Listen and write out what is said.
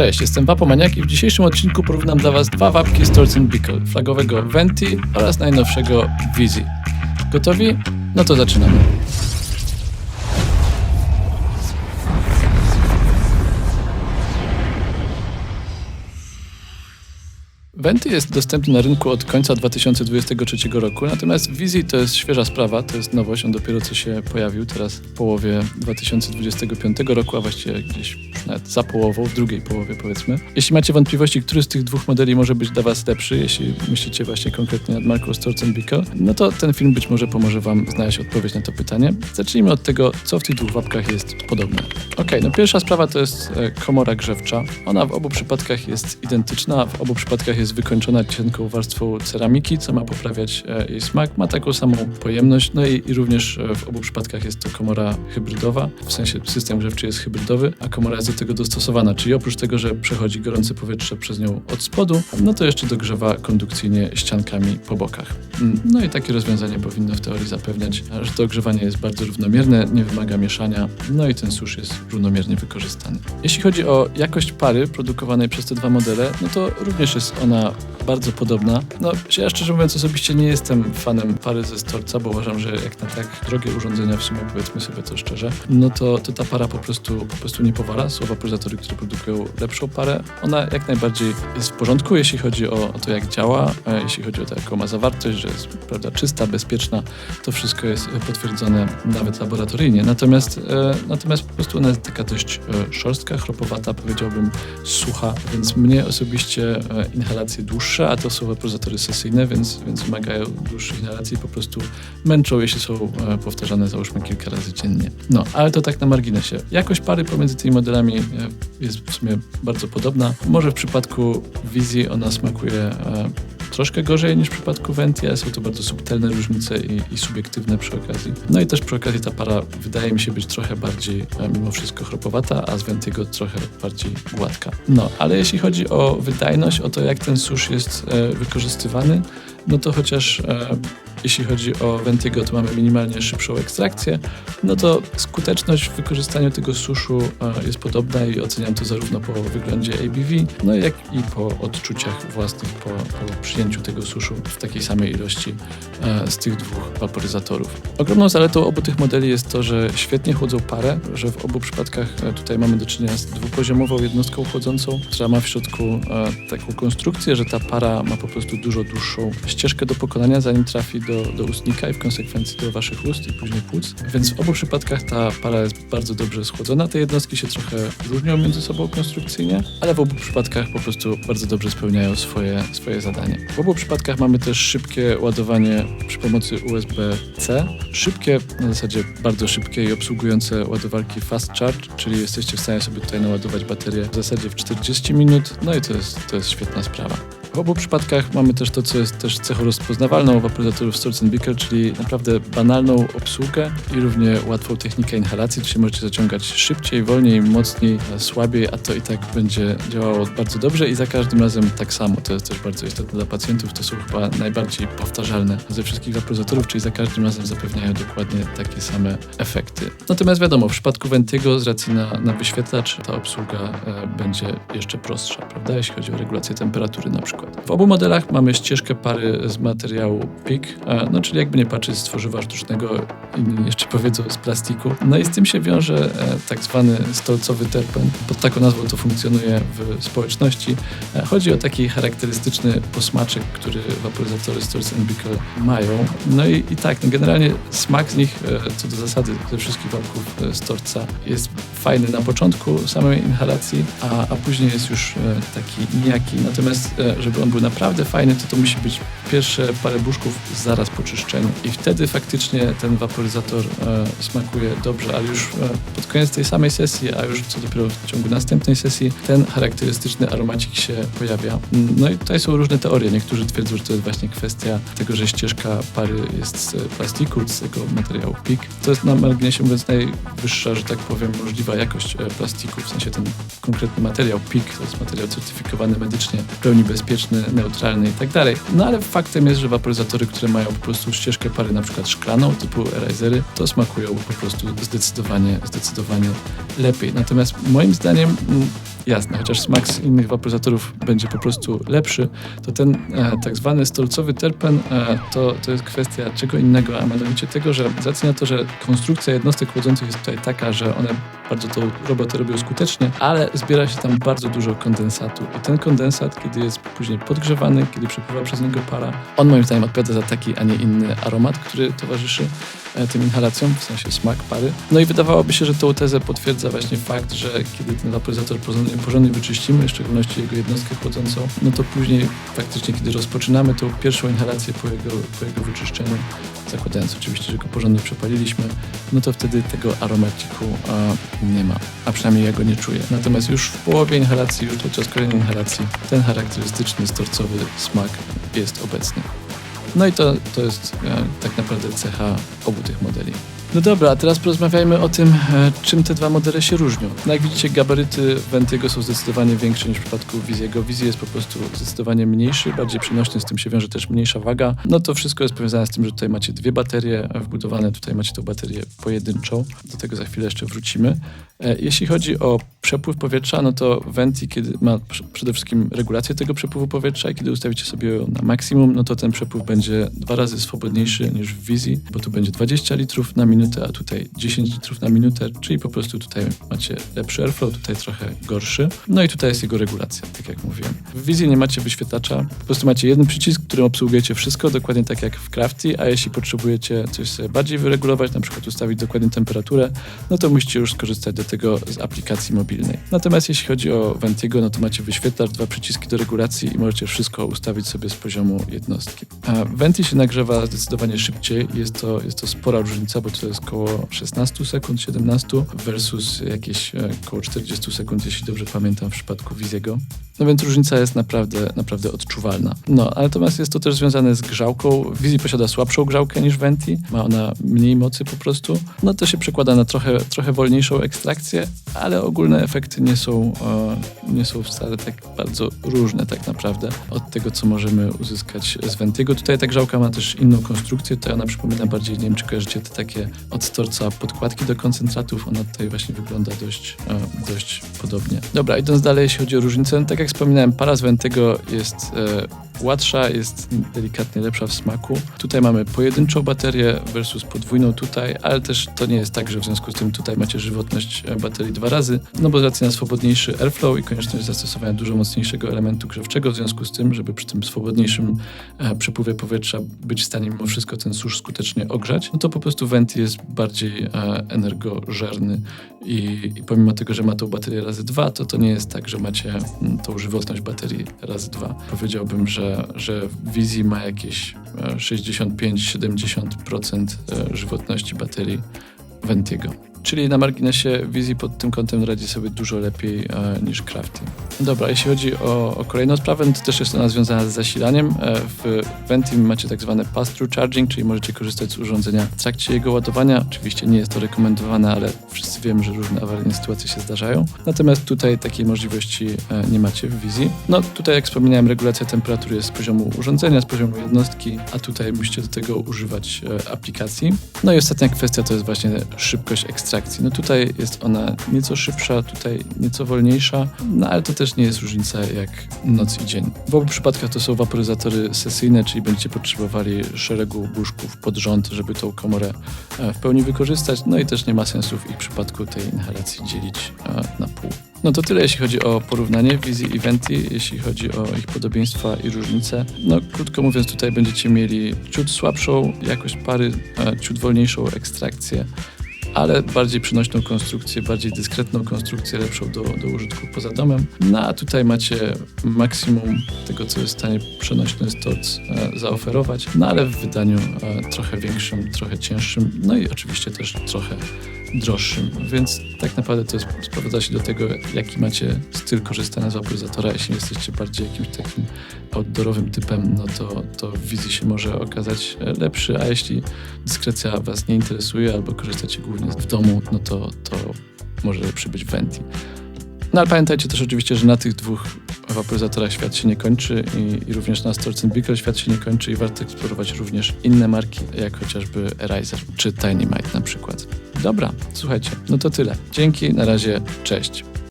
Cześć, jestem Wapomaniak i w dzisiejszym odcinku porównam dla Was dwa wapki Storz Bickle, flagowego Venti oraz najnowszego Vizi. Gotowi? No to zaczynamy. Venty jest dostępny na rynku od końca 2023 roku, natomiast Vizi to jest świeża sprawa, to jest nowość, on dopiero co się pojawił teraz w połowie 2025 roku, a właściwie gdzieś nawet za połową, w drugiej połowie powiedzmy. Jeśli macie wątpliwości, który z tych dwóch modeli może być dla Was lepszy, jeśli myślicie właśnie konkretnie nad marką Storz Bickle, no to ten film być może pomoże Wam znaleźć odpowiedź na to pytanie. Zacznijmy od tego, co w tych dwóch łapkach jest podobne. Ok, no pierwsza sprawa to jest e, komora grzewcza. Ona w obu przypadkach jest identyczna, w obu przypadkach jest wykończona cienką warstwą ceramiki, co ma poprawiać e, jej smak. Ma taką samą pojemność, no i, i również e, w obu przypadkach jest to komora hybrydowa, w sensie system grzewczy jest hybrydowy, a komora jest do tego dostosowana, czyli oprócz tego, że przechodzi gorące powietrze przez nią od spodu, no to jeszcze dogrzewa kondukcyjnie ściankami po bokach. Mm, No i takie rozwiązanie powinno w teorii zapewniać, że to ogrzewanie jest bardzo równomierne, nie wymaga mieszania, no i ten susz jest równomiernie wykorzystany. Jeśli chodzi o jakość pary produkowanej przez te dwa modele, no to również jest ona bardzo podobna. No, ja szczerze mówiąc osobiście nie jestem fanem pary ze Storca, bo uważam, że jak na tak drogie urządzenia w sumie, powiedzmy sobie to szczerze, no to, to ta para po prostu, po prostu nie powala. Są waporyzatory, które produkują lepszą parę. Ona jak najbardziej jest w porządku, jeśli chodzi o, o to, jak działa, e, jeśli chodzi o to, jaką ma zawartość, że jest prawda, czysta, bezpieczna. To wszystko jest e, potwierdzone nawet laboratoryjnie. Natomiast, e, natomiast po prostu ona jest taka dość e, szorstka, chropowata, powiedziałbym sucha, więc mnie osobiście e, inhalacje dłuższe, a to są waporyzatory sesyjne, więc, więc wymagają dłuższych inhalacji i po prostu męczą, jeśli są e, powtarzane załóżmy kilka razy dziennie. No, ale to tak na marginesie. Jakość pary pomiędzy tymi modelami e, jest w sumie bardzo podobna. Może w przypadku wizji ona smakuje e, troszkę gorzej niż w przypadku Venti, ale są to bardzo subtelne różnice i, i subiektywne przy okazji. No i też przy okazji ta para wydaje mi się być trochę bardziej e, mimo wszystko chropowata, a z Ventigo trochę bardziej gładka. No, ale jeśli chodzi o wydajność, o to jak ten susz jest e, wykorzystywany, no to chociaż e, jeśli chodzi o Ventigo, to mamy minimalnie szybszą ekstrakcję, no to skuteczność w wykorzystaniu tego suszu e, jest podobna i oceniam to zarówno po wyglądzie ABV, no jak i po odczuciach własnych po, po przyjęciu tego suszu w takiej samej ilości e, z tych dwóch waporyzatorów. Ogromną zaletą obu tych modeli jest to, że świetnie chłodzą parę, że w obu przypadkach e, tutaj mamy do czynienia z dwupoziomową jednostką chłodzącą, która ma w środku taką konstrukcję, że ta para ma po prostu dużo dłuższą ścieżkę do pokonania, zanim trafi do, do ustnika i w konsekwencji do waszych ust i później płuc. Więc w obu przypadkach ta para jest bardzo dobrze schłodzona. Te jednostki się trochę różnią między sobą konstrukcyjnie, ale w obu przypadkach po prostu bardzo dobrze spełniają swoje, swoje zadanie. W obu przypadkach mamy też szybkie ładowanie przy pomocy USB-C. Szybkie, na zasadzie bardzo szybkie i obsługujące ładowarki Fast Charge, czyli jesteście w stanie sobie tutaj naładować baterię w zasadzie w 40 minut, no i to jest, to jest świetna sprawa. W obu przypadkach mamy też to, co jest też cechą rozpoznawalną u waporyzatorów Storz Bickle, czyli naprawdę banalną obsługę i równie łatwą technikę inhalacji, czyli możecie zaciągać szybciej, wolniej, mocniej, słabiej, a to i tak będzie działało bardzo dobrze i za każdym razem tak samo. To jest też bardzo istotne dla pacjentów. To są chyba najbardziej powtarzalne ze wszystkich waporyzatorów, czyli za każdym razem zapewniają dokładnie takie same efekty. Natomiast wiadomo, w przypadku Ventigo z racji na, na wyświetlacz ta obsługa e, będzie jeszcze prostsza, prawda, jeśli chodzi o regulację temperatury na przykład. W obu modelach mamy ścieżkę pary z materiału PIK, no czyli jakby nie patrzeć z tworzywa sztucznego, inni jeszcze powiedzą z plastiku. No i z tym się wiąże e, tak zwany stolcowy terpen. Pod taką nazwą to funkcjonuje w społeczności. E, Chodzi o taki charakterystyczny posmaczek, który waporyzatory Storz Bickle mają. No i, i tak, no generalnie smak z nich, e, co do zasady ze wszystkich wapków e, Storca jest fajny na początku samej inhalacji, a, a później jest już taki nijaki. Natomiast e, żeby on był naprawdę fajny, to to musi być pierwsze parę buszków zaraz po czyszczeniu. I wtedy faktycznie ten waporyzator e, smakuje dobrze, ale już e, pod koniec tej samej sesji, a już co dopiero w ciągu następnej sesji, ten charakterystyczny aromacik się pojawia. No i tutaj są różne teorie. Niektórzy twierdzą, że to jest właśnie kwestia tego, że ścieżka pary jest z plastiku, z tego materiału PIK. To jest na marginesie mówiąc najwyższa, że tak powiem, możliwa jakość e, plastiku, w sensie ten konkretny materiał PIK, to jest materiał certyfikowany medycznie, w pełni bezpieczny skuteczny, neutralny i tak dalej. No ale faktem jest, że waporyzatory, które mają po prostu ścieżkę pary na przykład szklaną, typu Erizery, to smakują po prostu zdecydowanie, zdecydowanie lepiej. Natomiast moim zdaniem mm, jasne, chociaż smak z innych waporyzatorów będzie po prostu lepszy, to ten e, tak zwany stolcowy terpen e, to, to jest kwestia czego innego, a mianowicie tego, że z racji na to, że konstrukcja jednostek chłodzących jest tutaj taka, że one bardzo to roboty robią skutecznie, ale zbiera się tam bardzo dużo kondensatu i ten kondensat, kiedy jest później podgrzewany, kiedy przepływa przez niego para, on moim zdaniem odpowiada za taki, a nie inny aromat, który towarzyszy E, tym inhalacjom, w sensie smak pary. No i wydawałoby się, że tą tezę potwierdza właśnie fakt, że kiedy ten waporyzator porządnie wyczyścimy, w szczególności jego jednostkę chłodzącą, no to później faktycznie, kiedy rozpoczynamy tą pierwszą inhalację po jego, po jego wyczyszczeniu, zakładając oczywiście, że go porządnie przepaliliśmy, no to wtedy tego aromaciku nie ma, a przynajmniej ja go nie czuję. Natomiast już w połowie inhalacji, już podczas kolejnej inhalacji, ten charakterystyczny storcowy smak jest obecny. No i to, to jest e, tak naprawdę cecha obu tych modeli. No dobra, a teraz porozmawiajmy o tym, e, czym te dwa modele się różnią. No jak widzicie, gabaryty Ventiego są zdecydowanie większe niż w przypadku Wiziego. Wizy jest po prostu zdecydowanie mniejszy, bardziej przenośny, z tym się wiąże też mniejsza waga. No to wszystko jest powiązane z tym, że tutaj macie dwie baterie wbudowane, tutaj macie tą baterię pojedynczą. Do tego za chwilę jeszcze wrócimy. E, jeśli chodzi o przepływ powietrza, no to Venti, kiedy ma przede wszystkim regulację tego przepływu powietrza i kiedy ustawicie sobie ją na maksimum, no to ten przepływ będzie dwa razy swobodniejszy niż w Wizji, bo tu będzie 20 litrów na minutę, a tutaj 10 litrów na minutę, czyli po prostu tutaj macie lepszy airflow, tutaj trochę gorszy. No i tutaj jest jego regulacja, tak jak mówiłem. W Wizji nie macie wyświetlacza, po prostu macie jeden przycisk, którym obsługujecie wszystko, dokładnie tak jak w Crafty, a jeśli potrzebujecie coś sobie bardziej wyregulować, na przykład ustawić dokładnie temperaturę, no to musicie już skorzystać do tego z aplikacji mobilnej. Natomiast jeśli chodzi o Ventigo, no to macie wyświetlacz, dwa przyciski do regulacji i możecie wszystko ustawić sobie z poziomu jednostki. A Venti się nagrzewa zdecydowanie szybciej. Jest to, jest to spora różnica, bo to jest około 16 sekund, 17 versus jakieś e, około 40 sekund, jeśli dobrze pamiętam w przypadku Wiziego. No więc różnica jest naprawdę, naprawdę odczuwalna. No, ale natomiast jest to też związane z grzałką. Wizji posiada słabszą grzałkę niż Venti, ma ona mniej mocy po prostu. No to się przekłada na trochę, trochę wolniejszą ekstrakcję, ale ogólne efekty nie są, e, nie są wcale tak bardzo różne tak naprawdę od tego, co możemy uzyskać z Ventigo. Tutaj ta grzałka ma też inną konstrukcję, to ona przypomina bardziej, nie wiem czy kojarzycie te takie od torca podkładki do koncentratów, ona tutaj właśnie wygląda dość, e, dość podobnie. Dobra, idąc dalej, jeśli chodzi o różnicę, tak jak wspominałem, para z Ventego jest e, Ładsza jest delikatnie lepsza w smaku. Tutaj mamy pojedynczą baterię versus podwójną tutaj, ale też to nie jest tak, że w związku z tym tutaj macie żywotność e, baterii dwa razy, no bo z racji na swobodniejszy airflow i konieczność zastosowania dużo mocniejszego elementu grzewczego, w związku z tym, żeby przy tym swobodniejszym e, przepływie powietrza być w stanie mimo wszystko ten susz skutecznie ogrzać, no to po prostu Venti jest bardziej e, energożerny i, i pomimo tego, że ma tą baterię razy dwa, to to nie jest tak, że macie tą żywotność baterii razy dwa. Powiedziałbym, że że, w wizji ma jakieś 65-70% e, żywotności baterii Ventigo. Czyli na marginesie wizji pod tym kątem radzi sobie dużo lepiej e, niż Crafty. Dobra, jeśli chodzi o, o kolejną sprawę, no to też jest ona związana z zasilaniem. E, w Ventim macie tak zwane pass-through charging, czyli możecie korzystać z urządzenia w trakcie jego ładowania. Oczywiście nie jest to rekomendowane, ale wszyscy wiemy, że różne awaryjne sytuacje się zdarzają. Natomiast tutaj takiej możliwości e, nie macie w wizji. No tutaj, jak wspominałem, regulacja temperatury jest z poziomu urządzenia, z poziomu jednostki, a tutaj musicie do tego używać e, aplikacji. No i ostatnia kwestia to jest właśnie szybkość ekstrakcji. No tutaj jest ona nieco szybsza, tutaj nieco wolniejsza, no ale to też nie jest różnica jak noc i dzień. W obu przypadkach to są waporyzatory sesyjne, czyli będziecie potrzebowali szeregu buszków pod rząd, żeby tą komorę e, w pełni wykorzystać. No i też nie ma sensu w ich przypadku tej inhalacji dzielić e, na pół. No to tyle, jeśli chodzi o porównanie wizji i Venti, jeśli chodzi o ich podobieństwa i różnice. No krótko mówiąc, tutaj będziecie mieli ciut słabszą jakość pary, ciut wolniejszą ekstrakcję, ale bardziej przynośną konstrukcję, bardziej dyskretną konstrukcję, lepszą do, do użytku poza domem. No a tutaj macie maksimum tego, co jest w stanie przenośny storc e, zaoferować, no ale w wydaniu e, trochę większym, trochę cięższym, no i oczywiście też trochę droższym, więc tak naprawdę to sprowadza się do tego, jaki macie styl korzystania z waporyzatora. Jeśli jesteście bardziej jakimś takim outdoorowym typem, no to, to w wizji się może okazać lepszy, a jeśli dyskrecja Was nie interesuje albo korzystacie głównie w domu, no to, to może lepszy być Venti. No ale pamiętajcie też oczywiście, że na tych dwóch waporyzatorach świat się nie kończy i, i również na Storcen Beagle świat się nie kończy i warto eksplorować również inne marki, jak chociażby Erizer czy Tiny Mite na przykład. Dobra, słuchajcie, no to tyle. Dzięki, na razie, cześć.